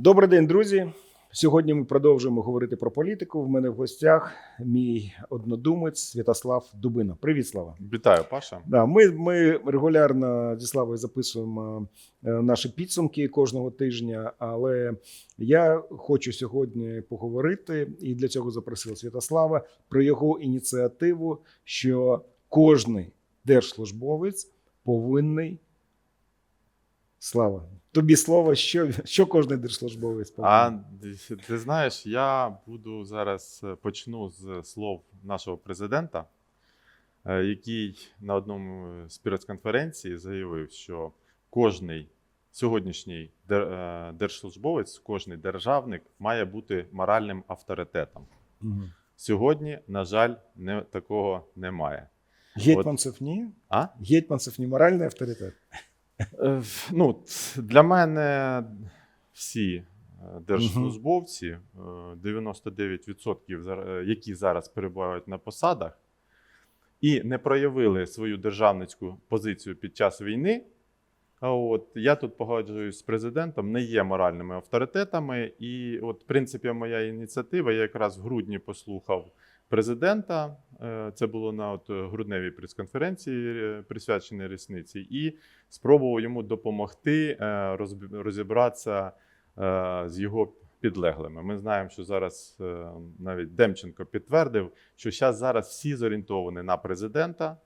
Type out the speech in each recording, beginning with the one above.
Добрий день, друзі. Сьогодні ми продовжуємо говорити про політику. В мене в гостях мій однодумець Святослав Дубина. Привіт, Слава. Вітаю, Паша. Да, ми, ми регулярно зі Славою записуємо е, наші підсумки кожного тижня, але я хочу сьогодні поговорити і для цього запросив Святослава про його ініціативу, що кожний держслужбовець повинний. Слава, тобі слово, що, що кожний держслужбовець повинен? А ти- знаєш, я буду зараз е, почну з слов нашого президента, е, який на одному з прес-конференції заявив, що кожний сьогоднішній е, держслужбовець, кожний державник має бути моральним авторитетом. Мгм. Сьогодні, на жаль, не, такого немає. Гетьманцев ні? А? Гетьманцев не моральний авторитет. Е, Ну, для мене всі е, держслужбовці, е, 99%, зар- е, які зараз перебувають на посадах, і не проявили свою державницьку позицію під час війни. От я тут погоджуюсь з президентом, не є моральними авторитетами. І, от, в принципі, моя ініціатива, я якраз в грудні послухав президента. е, Це було на от грудневій прес-конференції, е, присвяченій рісниці, і спробував йому допомогти е, розібратися з його підлеглими. Ми знаємо, що зараз навіть Демченко підтвердив, що зараз зараз всі зорієнтовані на президента,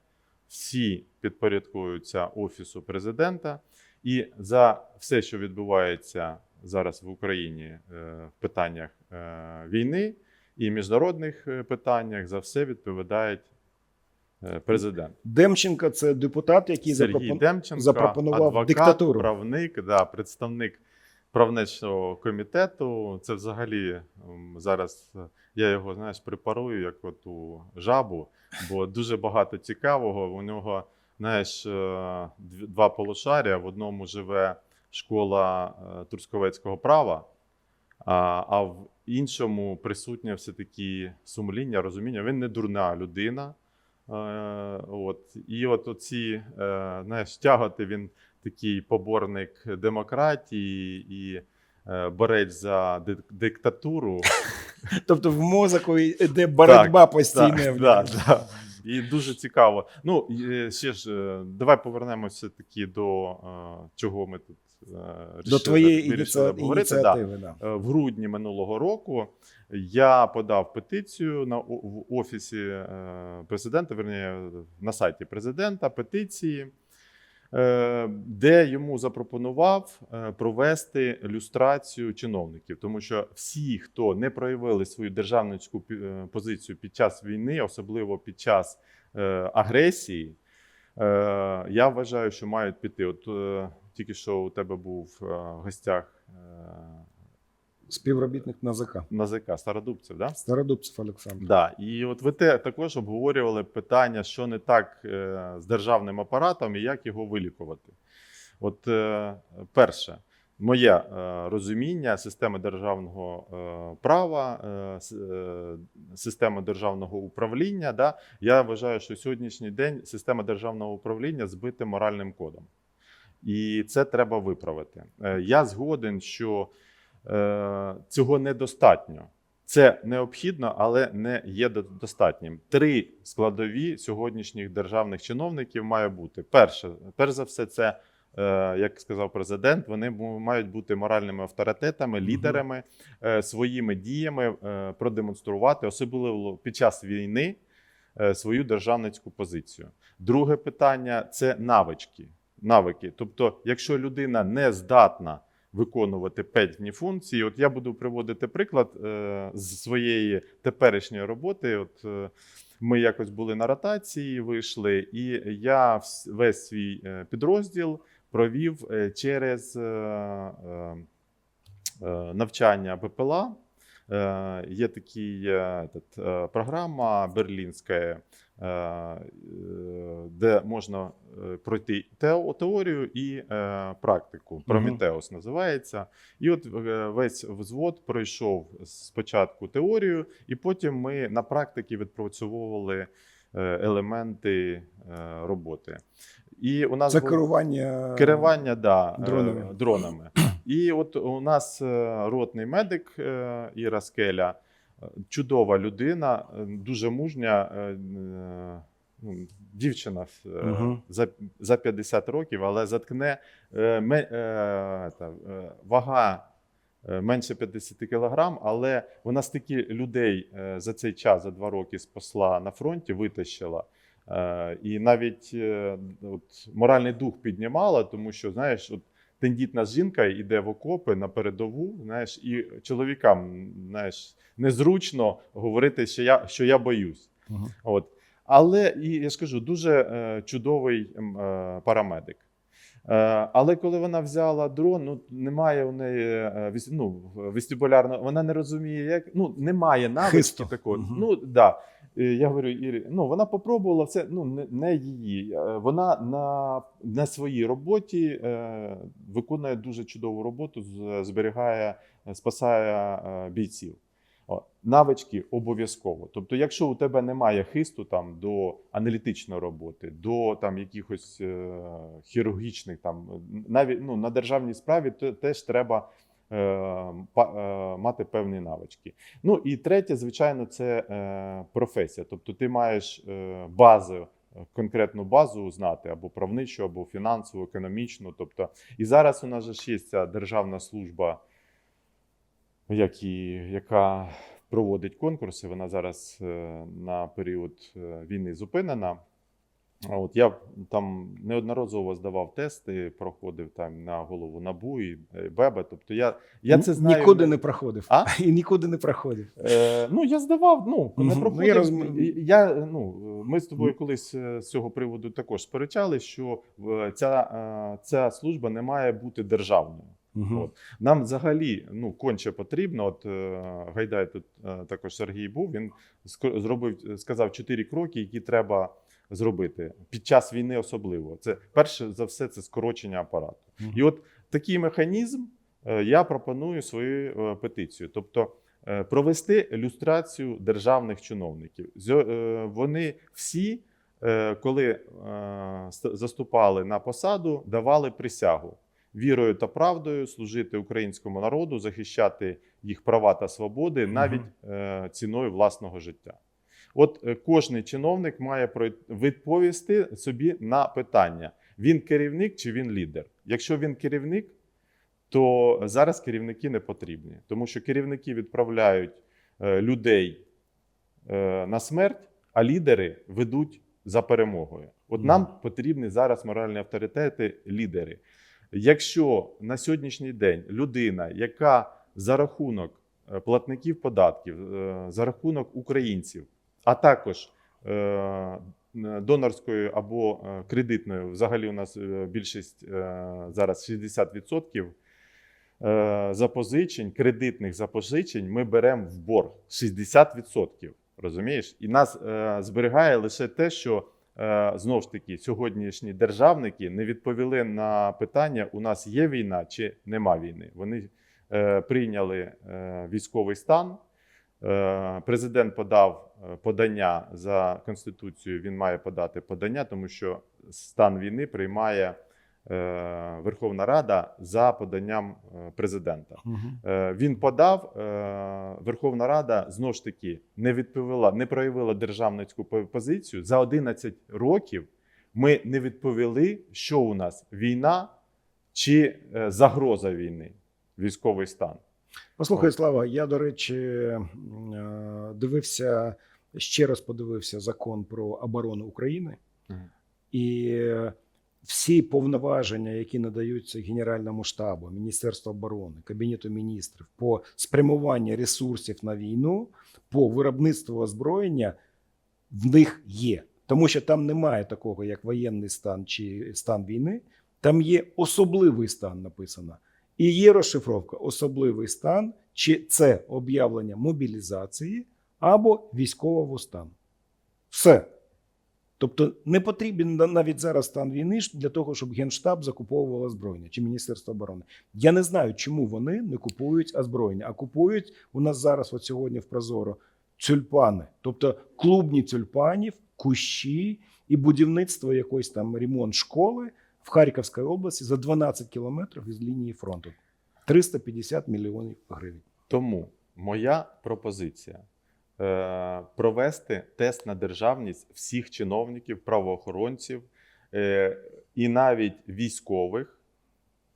всі підпорядкуються офісу президента, і за все, що відбувається зараз в Україні в питаннях війни і міжнародних е, питаннях, за все відповідає е, президент. Демченко це депутат, який Сергій запропон... Демченко, запропонував адвокат, диктатуру. правник, да, представник правничого комітету. Це взагалі зараз е, я його знаєш, препарую як оту жабу, бо дуже багато цікавого. У нього знаєш, два полушарія. В одному живе школа турськовецького права, а в іншому присутнє все-таки сумління, розуміння. Він не дурна людина. Е, от. І от оці, е, знаєш, тяготи він такий поборник демократії і е, борець за диктатуру. Тобто в мозоку йде боротьба постійна. Так, да. І дуже цікаво. Ну, ще ж, давай повернемося таки до чого ми тут До твоєї вирішили ініці... обговорити. Да. Да. Е, В грудні минулого року я подав петицію на в офісі е, президента, верніше, на сайті президента петиції, е, де йому запропонував е, провести люстрацію чиновників, тому що всі, хто не проявили свою державницьку е, позицію під час війни, особливо під час е, агресії, е, я вважаю, що мають піти. От е, тільки що у тебе був е, в гостях. е, Співробітник НАЗК. НАЗК Стародубців, да? Стародубцев Олександр. Да. І от ви те також обговорювали питання, що не так е, з державним апаратом і як його вилікувати. От перше, моє е, розуміння системи державного е, права, е, системи державного управління. Да, я вважаю, що сьогоднішній день система державного управління збита моральним кодом. І це треба виправити. Е, Я згоден, що е, цього недостатньо. Це необхідно, але не є достатнім. Три складові сьогоднішніх державних чиновників має бути. Перше, перш за все, це е, як сказав президент, вони мають бути моральними авторитетами, лідерами, своїми діями продемонструвати, особливо під час війни, свою державницьку позицію. Друге питання це навички. Навики. Тобто, якщо людина не здатна виконувати певні функції. От я буду приводити приклад е, з своєї теперішньої роботи. От е, ми якось були на ротації, вийшли, і я весь свій е, підрозділ провів е, через е, навчання БПЛА. Є е, програма берлінська, де можна е, пройти теорію і е, практику. Прометеус називається. І от е, весь взвод пройшов спочатку теорію, і потім ми на практиці відпрацьовували е, елементи е, роботи. І у нас Це керування керування да, дронами. е, дронами. І от у нас е, ротний медик е, Іра Скеля, е, чудова людина, е, дуже мужня. е, е, Ну, дівчина Мгм. за, за 50 років, але заткне ме, е, та, вага менше 50 кілограм, але вона стільки людей за цей час, за два роки спасла на фронті, витащила. І навіть от, моральний дух піднімала, тому що, знаєш, от тендітна жінка йде в окопи на передову, знаєш, і чоловікам знаєш, незручно говорити, що я, що я боюсь. Мгм. От. Але і я ж кажу, дуже е, чудовий е, парамедик. Е, але коли вона взяла дрон, ну немає у неї е, ну, вестибулярного, вона не розуміє, як ну немає навички Хисту. такого. Мгм. Ну да. Е, Я говорю, Ірі, ну вона попробувала все, ну не, не її. Е, Вона на, на своїй роботі е, виконує дуже чудову роботу, зберігає, спасає е, бійців. О, навички обов'язково. Тобто, якщо у тебе немає хисту там до аналітичної роботи, до там якихось е, хірургічних, там навіть ну на державній справі, то теж треба мати певні навички. Ну і третє, звичайно, це е, професія. Тобто, ти маєш е, базу. Конкретну базу знати або правничу, або фінансову, економічну. Тобто, і зараз у нас же є ця державна служба як і, яка проводить конкурси. Вона зараз е, на період е, війни зупинена. От я там неодноразово здавав тести, проходив там на голову НАБУ і е, БЕБЕ. Тобто я, я це знаю. Нікуди не проходив. А? І нікуди не проходив. Е, ну, я здавав, ну, не. Ну, проходив. я розумію. Я, ну, ми з тобою колись е, з цього приводу також сперечали, що е, ця, ця служба не має бути державною. Мгм. От. Нам взагалі ну, конче потрібно. От Гайдай тут також Сергій був. Він зробив, сказав чотири кроки, які треба зробити під час війни, особливо. Це перше за все це скорочення апарату. Мгм. І от такий механізм е, я пропоную свою е, петицію. Тобто е, провести люстрацію державних чиновників. Вони всі, коли заступали на посаду, давали присягу вірою та правдою служити українському народу, захищати їх права та свободи навіть ціною власного життя. От е, кожний чиновник має відповісти собі на питання: він керівник чи він лідер. Якщо він керівник, то зараз керівники не потрібні, тому що керівники відправляють е, людей е, на смерть, а лідери ведуть за перемогою. От нам потрібні зараз моральні авторитети, лідери. Якщо на сьогоднішній день людина, яка за рахунок платників податків, за рахунок українців, а також е, донорською або е, кредитною, взагалі у нас е, більшість зараз 60% е, запозичень, кредитних запозичень ми беремо в борг 60%. Розумієш? І нас зберігає лише те, що е, знову ж таки сьогоднішні державники не відповіли на питання: у нас є війна чи нема війни. Вони прийняли військовий стан. Е, Президент подав е, подання за конституцією. Він має подати подання, тому що стан війни приймає е, Верховна Рада за поданням президента. Е, Він подав. Верховна Рада знову ж таки не відповіла, не проявила державницьку позицію. За 11 років ми не відповіли, що у нас війна чи загроза війни, військовий стан. Послухай. Слава, я, до речі, е, дивився, ще раз подивився закон про оборону України. Мгм. І всі повноваження, які надаються Генеральному штабу, Міністерству оборони, Кабінету міністрів по спрямуванню ресурсів на війну, по виробництву озброєння, в них є. Тому що там немає такого, як воєнний стан чи стан війни. Там є особливий стан написано. І є розшифровка особливий стан, чи це об'явлення мобілізації або військового стану. Все. Тобто не потрібен на- навіть зараз стан війни для того, щоб Генштаб закуповував озброєння чи Міністерство оборони. Я не знаю, чому вони не купують озброєння, а купують у нас зараз, от сьогодні в Прозоро, тюльпани, тобто клубні тюльпанів, кущі і будівництво якоїсь там ремонт школи в Харківській області за 12 кілометрів із лінії фронту. 350 мільйонів гривень. Тому моя пропозиція е, провести тест на державність всіх чиновників, правоохоронців е, і навіть військових,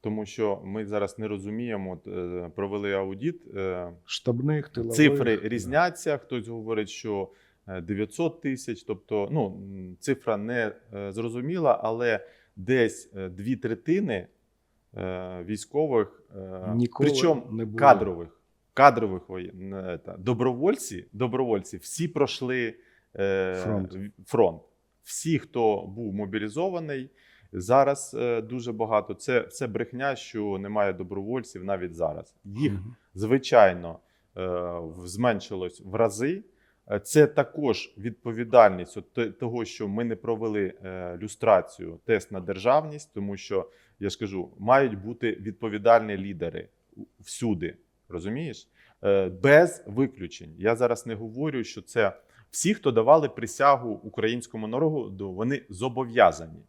тому що ми зараз не розуміємо, е, провели аудіт. Е, Штабних тилових. Цифри різняться. Хтось говорить, що е, 900 тисяч, тобто ну, цифра не е, зрозуміла, але десь е, дві третини е, військових, е, Ніколи причому не було. кадрових, кадрових воєн, добровольці, добровольці, всі пройшли Фронт. фронт. Всі, хто був мобілізований, зараз дуже багато. Це, це брехня, що немає добровольців навіть зараз. Їх звичайно, зменшилось в рази. Е, Це також відповідальність от того, що ми не провели е, люстрацію, тест на державність, тому що я ж кажу, мають бути відповідальні лідери всюди. Розумієш? Е, Без виключень. Я зараз не говорю, що це всі, хто давали присягу українському народу, вони зобов'язані.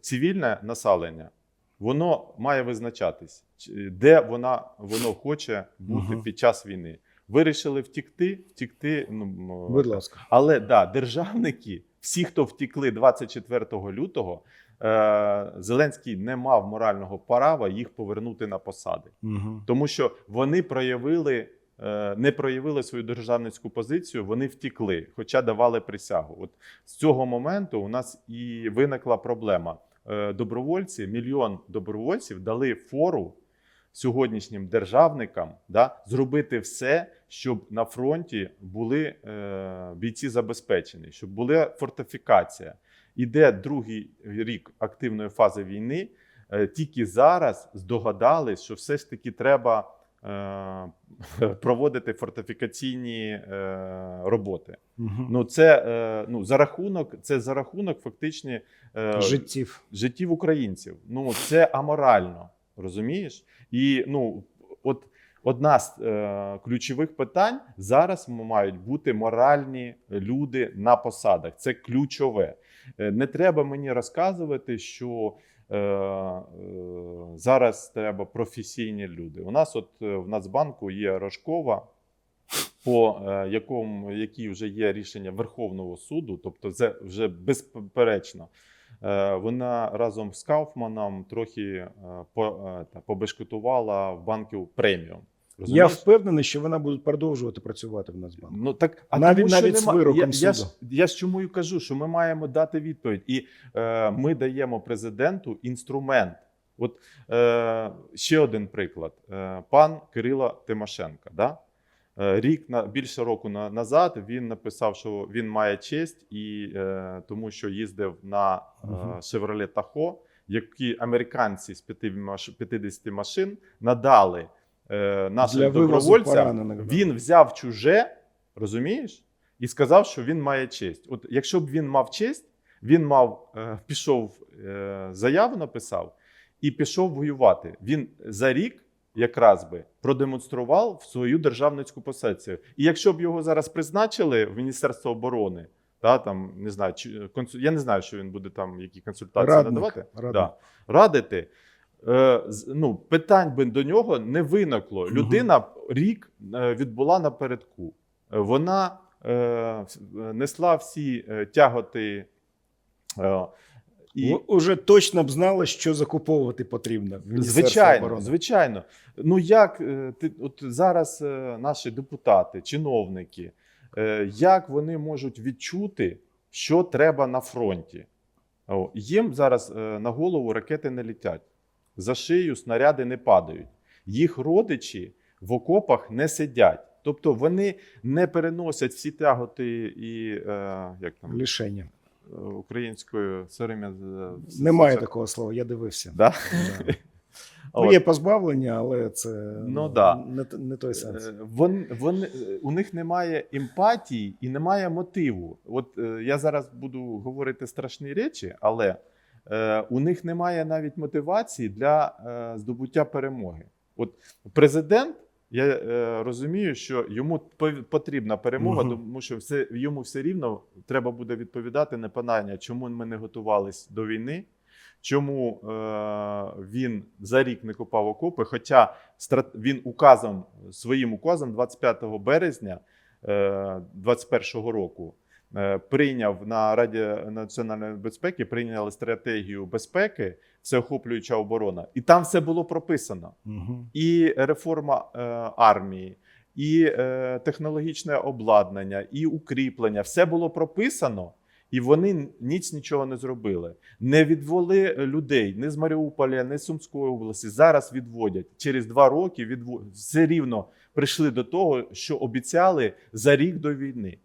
Цивільне населення воно має визначатись, де вона воно хоче бути під час війни. Вирішили втікти, втікти. Ну Будь ласка. але да, державники, всі, хто втікли 24 лютого, е, Зеленський не мав морального права їх повернути на посади, Угу. тому що вони проявили. е, Не проявили свою державницьку позицію, вони втікли, хоча давали присягу. От з цього моменту у нас і виникла проблема. Е, Добровольці, мільйон добровольців дали фору сьогоднішнім державникам да, зробити все, щоб на фронті були е, бійці забезпечені, щоб була фортифікація. Іде другий рік активної фази війни. Е, тільки зараз здогадались, що все ж таки треба е, проводити фортифікаційні е, роботи. Угу. Ну це е, ну за рахунок, це за рахунок фактичні е, Життів. життів українців. Ну це аморально, розумієш? І ну, от одна з е, ключових питань зараз мають бути моральні люди на посадах. Це ключове. Е, Не треба мені розказувати, що е, е, зараз треба професійні люди. У нас, от в Нацбанку є Рожкова. По якому які вже є рішення Верховного суду, тобто це вже безперечно. Е, Вона разом з Кауфманом трохи е, е, та, побешкетувала в банків преміум. Я Розумієш? впевнений, що вона буде продовжувати працювати в Нацбанку. Ну так а Навіть- тому, що навіть з вироком я, я, ж, я ж чому і кажу, що ми маємо дати відповідь, і е, ми даємо президенту інструмент. От е, ще один приклад: е, пан Кирило Тимошенко. Да? Е, Рік на більше року на, назад він написав, що він має честь, і е, тому що їздив на е. Chevrolet Tahoe, які американці з 5 50 машин надали е, нашим Для добровольцям. Він взяв чуже, розумієш, і сказав, що він має честь. От якщо б він мав честь, він мав е, пішов е, заяву, написав і пішов воювати. Він за рік якраз би продемонстрував в свою державницьку позицію. І якщо б його зараз призначили в Міністерство оборони, та там не знаю, чи консу... я не знаю, що він буде там які консультації Радник, надавати. радник. Да. Радити. Е, ну, питань би до нього не виникло. Людина рік е, відбула напередку. Е, Вона е, несла всі е, тяготи. Е, і, Уже точно б знали, що закуповувати потрібно. в Звичайно, оборони. звичайно. Ну як е, ти от зараз е, наші депутати, чиновники, е, як вони можуть відчути, що треба на фронті? О, їм зараз на голову ракети не літять, за шию снаряди не падають. Їх родичі в окопах не сидять. Тобто вони не переносять всі тяготи і е, як там Лишення. Українською сором'я. Немає такого слова, я дивився. Да? Да. Ну, є позбавлення, але це Ну, да. не, не той сенс. Е, Вон, е, у них немає емпатії і немає мотиву. От е, я зараз буду говорити страшні речі, але е, у них немає навіть мотивації для е, здобуття перемоги. От президент я е, розумію, що йому потрібна перемога, Мгм. тому що все, йому все рівно треба буде відповідати на питання, чому ми не готувались до війни, чому е, він за рік не копав окопи. Хоча страт- він указом, своїм указом 25 березня е, 21 року прийняв на Раді національної безпеки, прийняли стратегію безпеки, всеохоплююча оборона, і там все було прописано Угу. і реформа е, армії, і е, технологічне обладнання, і укріплення все було прописано, і вони ніц нічого не зробили. Не відвели людей ні з Маріуполя, ні з Сумської області. Зараз відводять через два роки. Відво... все рівно прийшли до того, що обіцяли за рік до війни.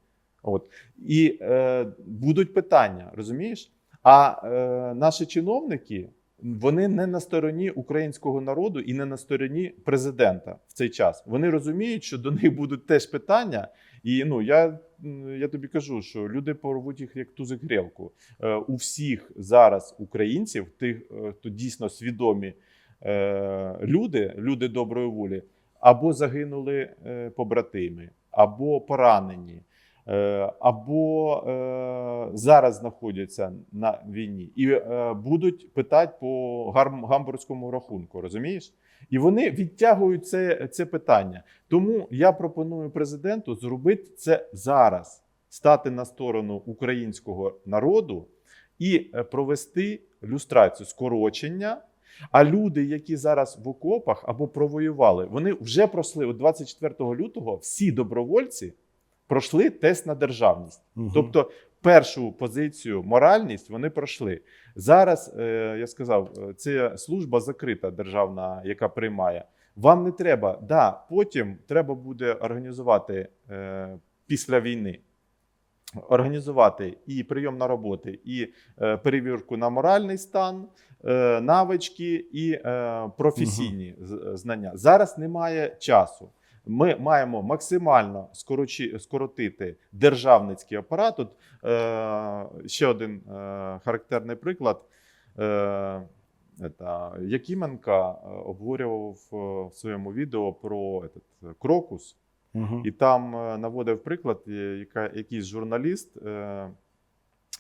От і е, будуть питання, розумієш? А е, наші чиновники вони не на стороні українського народу і не на стороні президента в цей час. Вони розуміють, що до них будуть теж питання. І ну я, я тобі кажу, що люди порвуть їх як тузик грілку. Е, у всіх зараз українців, тих, е, хто дійсно свідомі е, люди, люди доброї волі, або загинули е, побратими, або поранені. Е, Або е, зараз знаходяться на війні і е, будуть питати по гамбурзькому рахунку, розумієш? І вони відтягують це, це питання. Тому я пропоную президенту зробити це зараз, стати на сторону українського народу і провести люстрацію скорочення. А люди, які зараз в окопах або провоювали, вони вже пройшли от 24 лютого. Всі добровольці пройшли тест на державність. Угу. Тобто, першу позицію моральність вони пройшли. Зараз е, я сказав, е, це служба закрита державна, яка приймає. Вам не треба. Да, потім треба буде організувати е, після війни. Організувати і прийом на роботи, і е, перевірку на моральний стан, е, навички і е, професійні з- знання. Зараз немає часу. Ми маємо максимально скорочі, скоротити державницький апарат. Тут е, ще один е, характерний приклад. Е, это, Якименка е, обговорював е, в своєму відео про этот, крокус. Угу. І там е, наводив приклад, яка, якийсь журналіст е,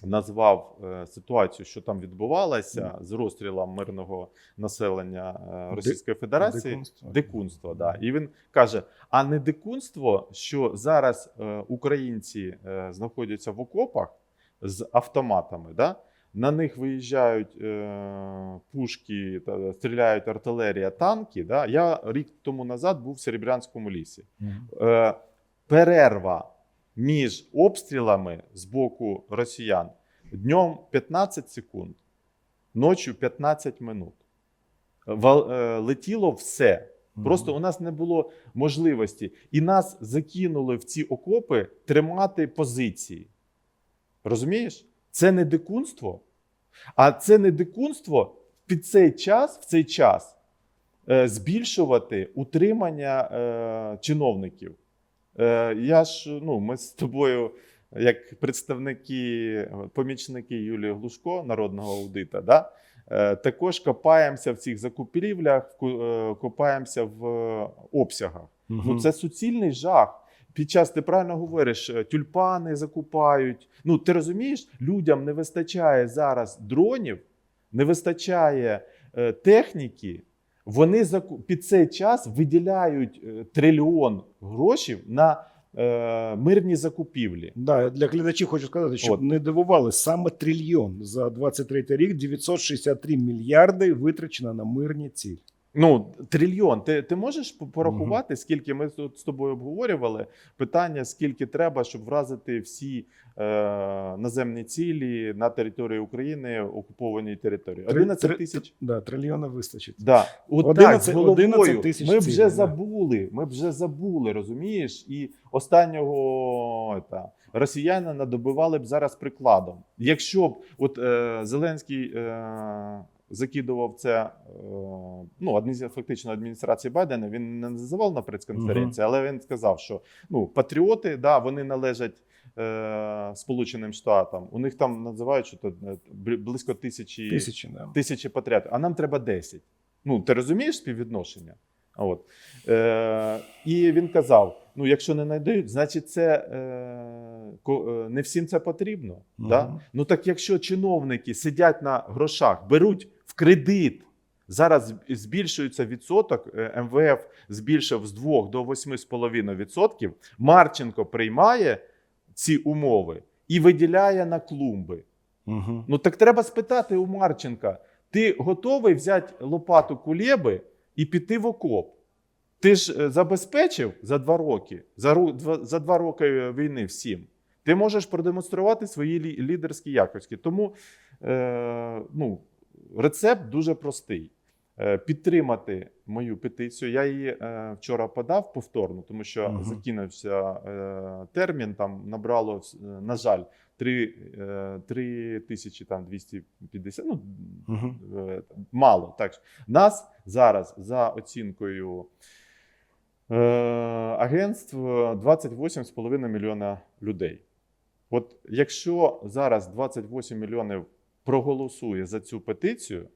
назвав е, ситуацію, що там відбувалося з розстрілом мирного населення е, Російської Федерації. Дикунство. Дикунство, да. І він каже: а не дикунство, що зараз е, українці знаходяться в окопах з автоматами, да? на них виїжджають е, пушки, та, стріляють артилерія, танки. Да? Я рік тому назад був в Серебрянському лісі. Е, перерва між обстрілами з боку росіян днем 15 секунд, ночі 15 минут. Е, Летіло все. Просто у нас не було можливості, і нас закинули в ці окопи тримати позиції. Розумієш? Це не дикунство, а це не дикунство під цей час, в цей час е, збільшувати утримання е, чиновників. Е, я ж, ну, ми з тобою, як представники, помічники Юлії Глушко, народного аудита, да? Е, Також копаємося в цих закупівлях, е, копаємося в обсягах. Мгм. Ну це суцільний жах. Під час ти правильно говориш, тюльпани закупають. Ну ти розумієш, людям не вистачає зараз дронів, не вистачає е, техніки. Вони під цей час виділяють е, трильйон грошей на е, мирні закупівлі. Да, для глядачів хочу сказати, щоб От. не дивували, саме трильйон за 23 рік 963 мільярди витрачено на мирні цілі. Ну, трильйон. Ти, ти можеш по- порахувати, скільки ми тут з тобою обговорювали питання, скільки треба, щоб вразити всі е, наземні цілі на території України, окупованій території? Три- 11 три- тисяч. Да, трильйона вистачить. Да. От 11 так, з головою. 11 тисяч Ми вже да. забули, ми вже забули, розумієш? І останнього ета, росіянина добивали б зараз прикладом. Якщо б от е, Зеленський е, закидував це, е, ну, фактично адміністрації Байдена, він не називав на прес-конференції, але він сказав, що ну, патріоти, да, вони належать. е, Сполученим Штатам у них там називають що то е, близько тисячі Тисячі, да. тисячі патріотів, а нам треба 10. Ну, ти розумієш співвідношення? От. Е, і він казав: ну, якщо не знайдуть, значить це е, ко- не всім це потрібно. Мгм. Да? Ну так якщо чиновники сидять на грошах, беруть кредит. Зараз збільшується відсоток. е, МВФ збільшив з 2 до 8,5 відсотків. Марченко приймає ці умови і виділяє на клумби. Угу. Ну так треба спитати у Марченка: ти готовий взяти лопату кулеби і піти в окоп? Ти ж е, забезпечив за два роки, за, два- за два роки війни всім. Ти можеш продемонструвати свої лідерські якості. Тому е, ну, рецепт дуже простий. Е, підтримати мою петицію. Я її е, вчора подав повторно, тому що Мгм. закинувся е, термін. Там набрало, на жаль, 3, е, 3 тисячі там 250, ну, Угу. е, мало. Так. Нас зараз за оцінкою агентств 28,5 мільйона людей. От якщо зараз 28 мільйонів проголосує за цю петицію,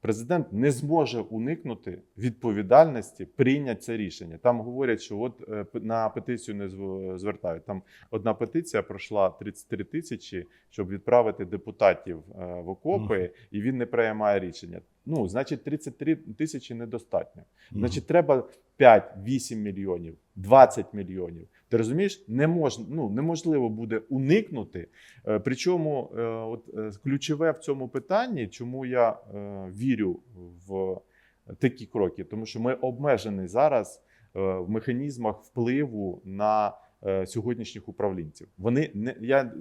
президент не зможе уникнути відповідальності прийняти це рішення. Там говорять, що от е, на петицію не звертають. Там одна петиція пройшла 33 тисячі, щоб відправити депутатів е, в окопи, і він не приймає рішення. Ну, значить, 33 тисячі недостатньо. Значить, треба 5-8 мільйонів, 20 мільйонів. Ти розумієш, не мож, ну, неможливо буде уникнути. Е, Причому, е, от е, ключове в цьому питанні, чому я вірю в такі кроки, тому що ми обмежені зараз в механізмах впливу на сьогоднішніх управлінців. Вони не я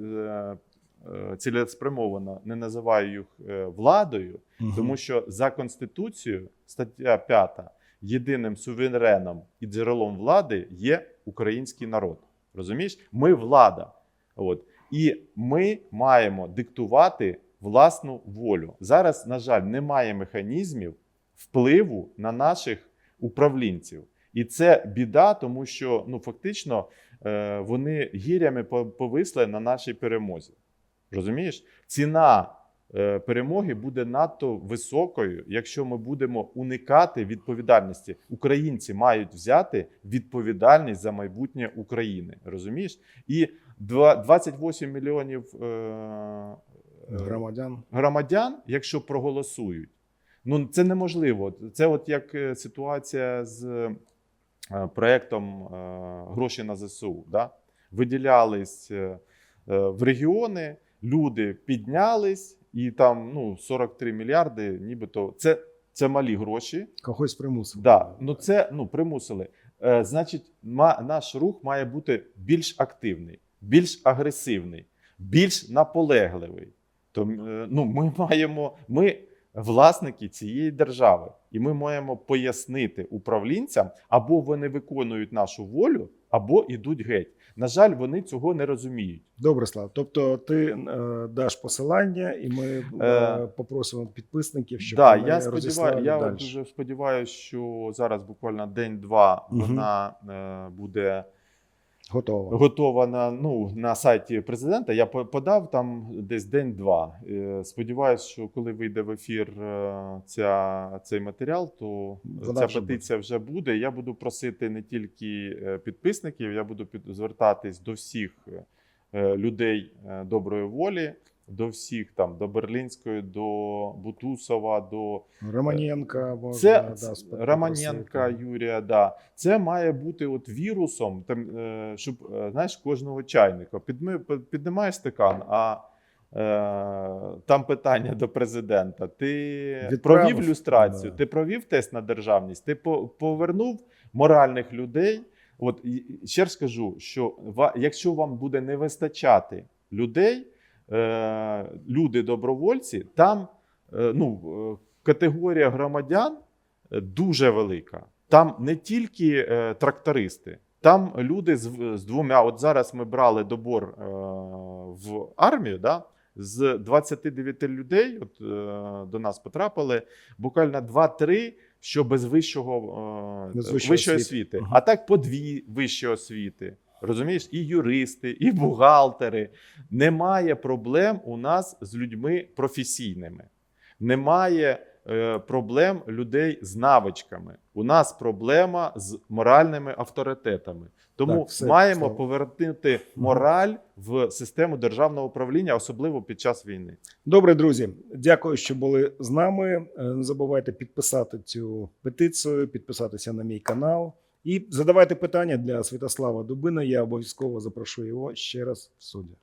цілеспрямовано не називаю їх владою, тому що за конституцією стаття 5 єдиним сувереном і джерелом влади є український народ. Розумієш? Ми влада. От. І ми маємо диктувати власну волю. Зараз, на жаль, немає механізмів впливу на наших управлінців. І це біда, тому що ну, фактично е, вони гірями по- повисли на нашій перемозі. Розумієш? Ціна перемоги буде надто високою, якщо ми будемо уникати відповідальності. Українці мають взяти відповідальність за майбутнє України. Розумієш? І два- 28 мільйонів е, е, Громадян. громадян, якщо проголосують, ну це неможливо. Це от як е, ситуація з е, проектом е, гроші на ЗСУ. Да? Виділялись е, е, в регіони, люди піднялись, і там ну, 43 мільярди, нібито це, це малі гроші. Когось примусив. Да, ну це ну примусили. Е, значить, ма, наш рух має бути більш активний, більш агресивний, більш наполегливий. То е, ну, ми маємо, ми власники цієї держави, і ми маємо пояснити управлінцям, або вони виконують нашу волю, або йдуть геть. На жаль, вони цього не розуміють. Добре, Слав. Тобто ти е, даш посилання, і ми е, Е, попросимо підписників, щоб Да, вони я сподіваюся, я далі. дуже сподіваюся, що зараз буквально день-два угу. вона е, буде Готово. готова на, ну, на сайті президента. Я подав там десь день-два. Е, Сподіваюсь, що коли вийде в ефір е, ця, цей матеріал, то Вона ця петиція вже буде. Я буду просити не тільки е, підписників, я буду звертатись до всіх людей доброї волі. До всіх там до Берлінської, до Бутусова, до Романенка можна це да, Романенка. Юрія. Да. Це має бути от вірусом, там, е, щоб е, знаєш, кожного чайника. Підми, під- піднімаєш стакан, а е, там питання до президента. Ти Відправив, провів люстрацію, да. ти провів тест на державність, ти по- повернув моральних людей. От ще раз скажу, що якщо вам буде не вистачати людей, е, люди добровольці, там е, ну, е, категорія громадян е, дуже велика. Там не тільки е, трактористи, там люди з, з двома. От зараз ми брали добор е, в армію. Да? З 29 людей от, е, до нас потрапили буквально 2-3, що без вищого, е, Без вищої освіти. освіти. А так по дві вищі освіти. Розумієш, і юристи, і бухгалтери. Немає проблем у нас з людьми професійними. Немає е, проблем людей з навичками. У нас проблема з моральними авторитетами. Тому Так, все, маємо Слава. повернути мораль в систему державного управління, особливо під час війни. Добре, друзі, дякую, що були з нами. Е, Не забувайте підписати цю петицію, підписатися на мій канал і задавайте питання для Святослава Дубина. Я обов'язково запрошу його ще раз в суді.